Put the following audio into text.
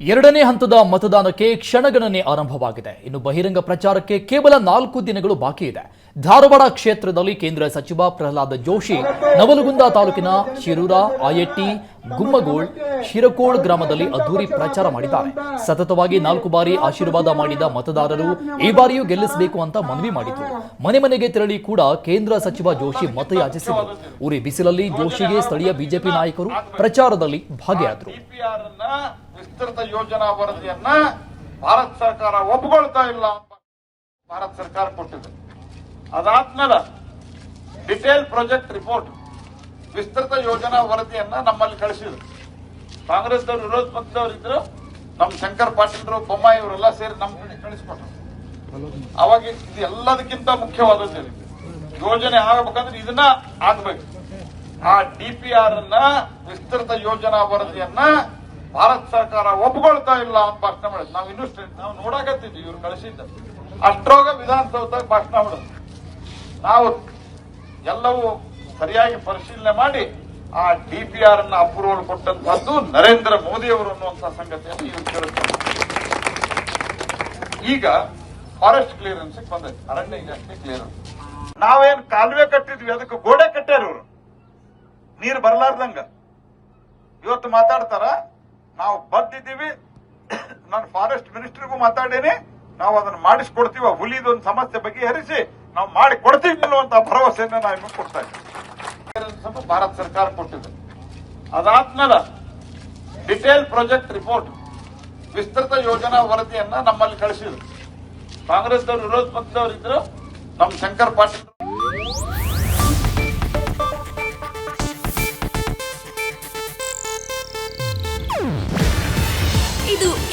ಎರಡನೇ ಹಂತದ ಮತದಾನಕ್ಕೆ ಕ್ಷಣಗಣನೆ ಆರಂಭವಾಗಿದೆ. ಇನ್ನು ಬಹಿರಂಗ ಪ್ರಚಾರಕ್ಕೆ ಕೇವಲ ನಾಲ್ಕು ದಿನಗಳು ಬಾಕಿ ಇದೆ. ಧಾರವಾಡ ಕ್ಷೇತ್ರದಲ್ಲಿ ಕೇಂದ್ರ ಸಚಿವ ಪ್ರಹ್ಲಾದ್ ಜೋಶಿ, ನವಲಗುಂದ ತಾಲೂಕಿನ ಶಿರೂರ, ಆಯಟ್ಟಿ, ಗುಮ್ಮಗೋಳ್, ಶಿರಕೋಳ್ ಗ್ರಾಮದಲ್ಲಿ ಅದ್ದೂರಿ ಪ್ರಚಾರ ಮಾಡಿದ್ದಾರೆ. ಸತತವಾಗಿ ನಾಲ್ಕು ಬಾರಿ ಆಶೀರ್ವಾದ ಮಾಡಿದ ಮತದಾರರು ಈ ಬಾರಿಯೂ ಗೆಲ್ಲಿಸಬೇಕು ಅಂತ ಮನವಿ ಮಾಡಿದ್ರು. ಮನೆ ಮನೆಗೆ ತೆರಳಿ ಕೂಡ ಕೇಂದ್ರ ಸಚಿವ ಜೋಶಿ ಮತಯಾಚಿಸಿದರು. ಉರಿ ಬಿಸಿಲಲ್ಲಿ ಜೋಶಿಗೆ ಸ್ಥಳೀಯ ಬಿಜೆಪಿ ನಾಯಕರು ಪ್ರಚಾರದಲ್ಲಿ ಭಾಗಿಯಾದರು. ವಿಸ್ತೃತ ಯೋಜನಾ ವರದಿಯನ್ನ ಭಾರತ ಸರ್ಕಾರ ಒಪ್ಕೊಳ್ತಾ ಇಲ್ಲ ಅಂತ ಭಾರತ ಸರ್ಕಾರ ಕೊಟ್ಟಿದೆ. ಅದಾದ್ಮೇಲೆ ಡಿಟೇಲ್ ಪ್ರಾಜೆಕ್ಟ್ ರಿಪೋರ್ಟ್ ವಿಸ್ತೃತ ಯೋಜನಾ ವರದಿಯನ್ನ ನಮ್ಮಲ್ಲಿ ಕಳಿಸಿದ್ರು. ಕಾಂಗ್ರೆಸ್ದವ್ರು, ವಿರೋಧ ಪಕ್ಷದವ್ರು ಇದ್ರು, ನಮ್ ಶಂಕರ್ ಪಾಟೀಲ್ರು, ಬೊಮ್ಮಾಯಿ ಇವರೆಲ್ಲ ಸೇರಿ ನಮ್ಮ ಕಡೆ ಕಳಿಸ್ಕೊಟ್ರು. ಅವಾಗ ಇದು ಎಲ್ಲದಕ್ಕಿಂತ ಮುಖ್ಯವಾದದ್ದು. ಯೋಜನೆ ಆಗಬೇಕಂದ್ರೆ ಇದನ್ನ ಆಗ್ಬೇಕು. ಆ ಡಿಪಿಆರ್ ಅನ್ನ ವಿಸ್ತೃತ ಯೋಜನಾ ವರದಿಯನ್ನ ಭಾರತ ಸರ್ಕಾರ ಒಪ್ಕೊಳ್ತಾ ಇಲ್ಲ ಅಂತ ಭಾಷಣ ಮಾಡಿದ್ ನಾವು ಇನ್ನೂ ನಾವು ನೋಡಾಕತ್ತಿದ್ವಿ ಇವ್ರು ಕಳಿಸಿದ್ದ. ಅಷ್ಟ್ರೋಗ ವಿಧಾನಸೌಧದಾಗ ಭಾಷಣ ಮಾಡೋದು ನಾವು ಎಲ್ಲವೂ ಸರಿಯಾಗಿ ಪರಿಶೀಲನೆ ಮಾಡಿ, ಆ ಡಿ ಪಿ ಆರ್ ಅನ್ನ ಅಪ್ರೂವಲ್ ಕೊಟ್ಟಂತಹದ್ದು ನರೇಂದ್ರ ಮೋದಿ ಅವರು ಅನ್ನುವಂತ ಸಂಗತಿಯನ್ನು ಇವ್ರು ಕೇಳುತ್ತಾರೆ. ಈಗ ಫಾರೆಸ್ಟ್ ಕ್ಲಿಯರೆನ್ಸ್ ಬಂದೈತೆ. ಅರಣ್ಯ ಇಲಾಖೆ ಕ್ಲಿಯರೆನ್ಸ್ ನಾವೇನ್ ಕಾಲುವೆ ಕಟ್ಟಿದ್ವಿ, ಅದಕ್ಕೆ ಗೋಡೆ ಕಟ್ಟ್ಯಾರ ಇವರು. ನೀರು ಬರ್ಲಾರ್ದಂಗ. ಇವತ್ತು ಮಾತಾಡ್ತಾರ? ನಾವು ಬದ್ದಿದ್ದೀವಿ ನಾನು ಫಾರೆಸ್ಟ್ ಮಿನಿಸ್ಟರ್ಗೂ ಮಾತಾಡೇನೆ. ನಾವು ಅದನ್ನ ಮಾಡಿಸ್ಕೊಡ್ತೀವಿ. ಆ ಹುಲಿದ ಒಂದು ಸಮಸ್ಯೆ ಬಗೆಹರಿಸಿ ನಾವು ಮಾಡಿ ಕೊಡ್ತೀವಿ ಅನ್ನುವಂತ ಭರವಸೆಯನ್ನ ನಾವು ನಿಮಗೆ ಕೊಡ್ತಾ ಇದ್ದೀವಿ. ಭಾರತ ಸರ್ಕಾರ ಕೊಟ್ಟಿದೆ. ಅದಾದ್ಮೇಲೆ ಡಿಟೇಲ್ ಪ್ರಾಜೆಕ್ಟ್ ರಿಪೋರ್ಟ್ ವಿಸ್ತೃತ ಯೋಜನಾ ವರದಿಯನ್ನ ನಮ್ಮಲ್ಲಿ ಕಳಿಸಿದ್ರು. ಕಾಂಗ್ರೆಸ್ದವ್ರು, ವಿರೋಧ ಪಕ್ಷದವರಿದ್ರು ನಮ್ ಶಂಕರ್ ಪಾಟೀಲ್